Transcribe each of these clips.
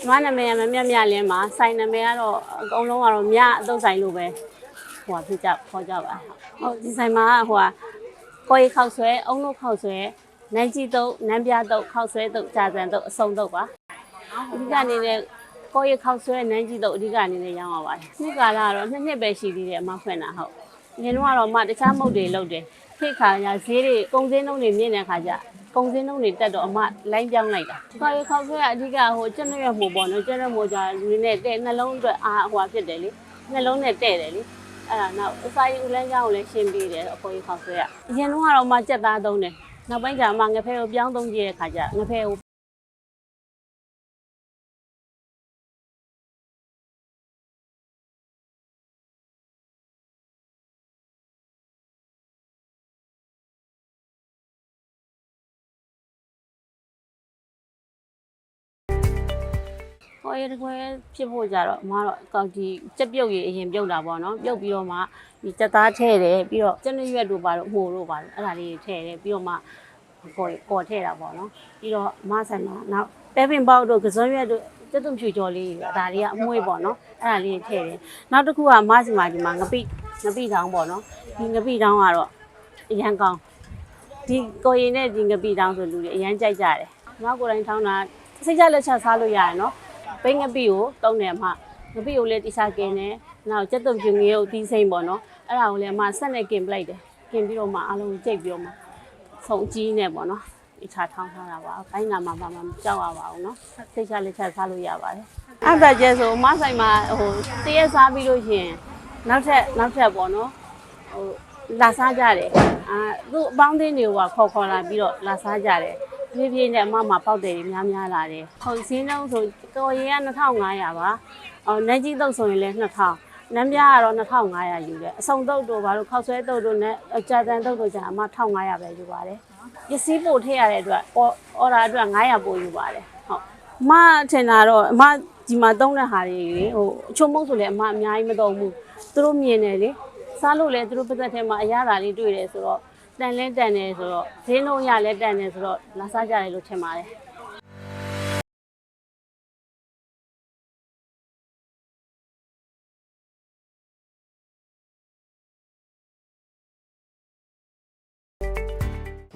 ဒီမနာမည်ကမမြတ်မြလင်းပါဆိုင်နာမည်ကတော့အကုန်လုံးကတော့မြအတုပ်ဆိုင်လို့ပဲဟိုဟာဖြစ်ကြခေါ်ကြပါဟုတ်ဒီဆိုင်မှာဟိုဟာကိုရီခောက်ဆွဲအုံလို့ခောက်ဆွဲနိုင်ကြီးတုပ်နန်းပြတုပ်ခောက်ဆွဲတုပ်ကြာစံတုပ်အစုံတုပ်ပါအဓိကအနေနဲ့ကိုရီခောက်ဆွဲနန်းကြီးတုပ်အဓိကအနေနဲ့ရောင်းရပါတယ်နှစ်ကာလကတော့နှစ်နှစ်ပဲရှိသေးတယ်အမဖွင့်တာဟုတ်ငင်းတော့ကတော့မတခြားမုတ်တွေလုပ်တယ်ခေတ်ခါရဈေးတွေကုန်စည်နှုန်းတွေမြင့်တဲ့ခါကျ ကုန်စည်နှုန်းတွေတက်တော့အမလိုင်းပြောင်းလိုက်တာကိုရီခောက်ဆွဲကအဓိကဟိုကျွတ်ရွက်မှုပေါ့နော်ကျွတ်ရွက်မှုကြလူတွေနဲ့တဲ့နှလုံးအတွက်အားဟိုဖြစ်တယ်လေနှလုံးနဲ့တဲ့တယ်လေအဲ့ဒါနောက်အစာရင်ဦးလန်းချောင်းကိုလည်းရှင်းပေးတယ်အဖေကြီးခေါက်ဆွဲရအရင်တော့ကတော့မှကြက်သားသုံးတယ်နောက်ပိုင်းကျမှငဖဲကိုပြောင်းသုံးကြည့်တဲ့ခါကျငဖဲကို ဟောရတကွဲဖြစ်ဖို့ကြတော့အမကတော့ကောက်ကြီးကြက်ပြုတ်ရည်အရင်ပြုတ်တာပေါ့နော်ပြုတ်ပြီးတော့မှဒီကြက်သားထည့်တယ်ပြီးတော့ကျက်နရွက်တို့ပါတော့မှုတို့ပါတော့အဲ့ဒါလေးတွေထည့်တယ်ပြီးတော့မှကိုယ်ကိုယ်ထည့်တာပေါ့နော်ပြီးတော့အမဆိုင်မှာနောက်ပဲပင်ပေါက်တို့ကစွန်ရွက်တို့ကျက်သွန်ဖြူကျော်လေးတွေဒါတွေကအမွှေးပေါ့နော်အဲ့ဒါလေးတွေထည့်တယ်နောက်တစ်ခုကအမစီမာဒီမှာငပိငပိတောင်းပေါ့နော်ဒီငပိတောင်းကတော့အရန်ကောင်းဒီကိုရင်နဲ့ဒီငပိတောင်းဆိုလူတွေအရန်ကြိုက်ကြတယ်နောက်ကိုယ်တိုင်ထောင်းတာစိတ်ချလက်ချစားလို့ရတယ်နော် ပိငပိကိုတုံးတယ်အမငပိကိုလည်းတိစားกินတယ်နောက်ကြက်သွန်ဖြူငရေကိုတီးစိမ့်ပေါ့နော်အဲ့ဒါကိုလည်းအမဆက်နဲ့กินပလိုက်တယ်กินပြီးတော့မှအားလုံးကြိတ်ပြီးတော့မှဆုံကြီးနဲ့ပေါ့နော်ဒီချာထောင်းထားတာပါဘိုင်းနာမှာမှမကြောက်ရပါဘူးနော်စိတ်ချလက်ချစားလို့ရပါတယ်အဲ့ဒါကျဲဆိုအမဆိုင်မှာဟိုတရက်စားပြီးလို့ရှရင်နောက်ထပ်နောက်ထပ်ပေါ့နော်ဟိုလာစားကြတယ်အာသူ့အပေါင်းအသင်းတွေကခေါ်ခေါ်လာပြီးတော့လာစားကြတယ် ပြေးပြေးနဲ့အမမှာပေါက်တယ်တွေများများလာတယ်။ဟုတ်စင်းလုံးဆိုတော်ရင်က2500ပါ။အော်နန်းကြီးတုပ်ဆိုရင်လည်း2000နန်းပြားကတော့2500ယူတယ်။အစုံတုပ်တို့ဘာလို့ခောက်ဆွဲတုပ်တို့နဲ့အကြာတန်တုပ်တို့ကြာအမ1500ပဲယူပါတယ်။ပစ္စည်းပို့ထည့်ရတဲ့အတွက်အော်ဒါအတွက်900ပို့ယူပါတယ်။ဟုတ်။အမထင်တာတော့အမဒီမှာတုံးတဲ့ဟာတွေလေဟိုအချုံမုတ်ဆိုလည်းအမအများကြီးမတုံးဘူး။သူတို့မြင်တယ်လေ။စားလို့လည်းသူတို့ပတ်သက်ထဲမှာအရသာလေးတွေ့တယ်ဆိုတော့ တန်လဲတန်တယ်ဆိုတော့ဈေးနှုန်းရလဲတန်တယ်ဆိုတော့လာစားကြတယ်လို့ထင်ပါတယ်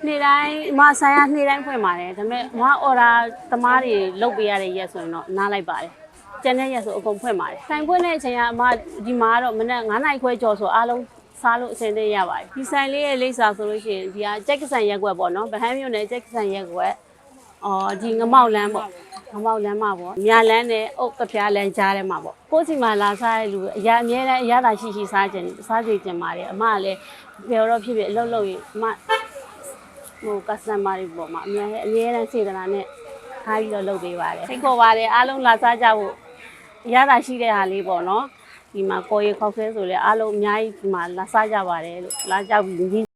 နေ့တိုင်းအမဆိုင်ရနေ့တိုင်းဖွင့်ပါတယ်ဒါပေမဲ့အမအော်ဒါသမားတွေလုတ်ပေးရတဲ့ရက်ဆိုရင်တော့နားလိုက်ပါတယ်ကျန်တဲ့ရက်ဆိုအကုန်ဖွင့်ပါတယ်ဆိုင်ဖွင့်တဲ့အချိန်ကအမဒီမှာကတော့မနက်9နာရီခွဲကျော်ဆိုအားလုံး စားလို့အဆင်သင့်ရပါတယ်ဒီဆိုင်လေးရဲ့လိပ်စာဆိုလို့ရှိရင်ဒီကကြက်ကဆန်ရက်ွက်ပေါ့နော်ဗဟန်းမြို့နယ်ကြက်ကဆန်ရက်ွက်အော်ဒီငမောက်လန်းပေါ့ငမောက်လန်းမှာပေါ့မြလန်းနဲ့အုတ်ကဖျားလန်းကြားထဲမှာပေါ့ကိုယ်စီမှာလာစားတဲ့လူအရာအများနဲ့အရသာရှိရှိစားကြတယ်စားကြကြပါတယ်အမကလည်းဘယ်တော့ဖြစ်ဖြစ်အလုပ်လုပ်ရင်အမဟို customer တွေပေါ်မှာအများကြီးအများနဲ့စေတနာနဲ့ထားပြီးတော့လုပ်ပေးပါတယ်စိတ်ခေါ်ပါတယ်အားလုံးလာစားကြဖို့အရသာရှိတဲ့ဟာလေးပေါ့နော် ဒီမှာကိုရီခောက်ဆဲဆိုလဲအားလုံးအများကြီးဒီမှာလာစားကြပါတယ်လို့လာကြပြီး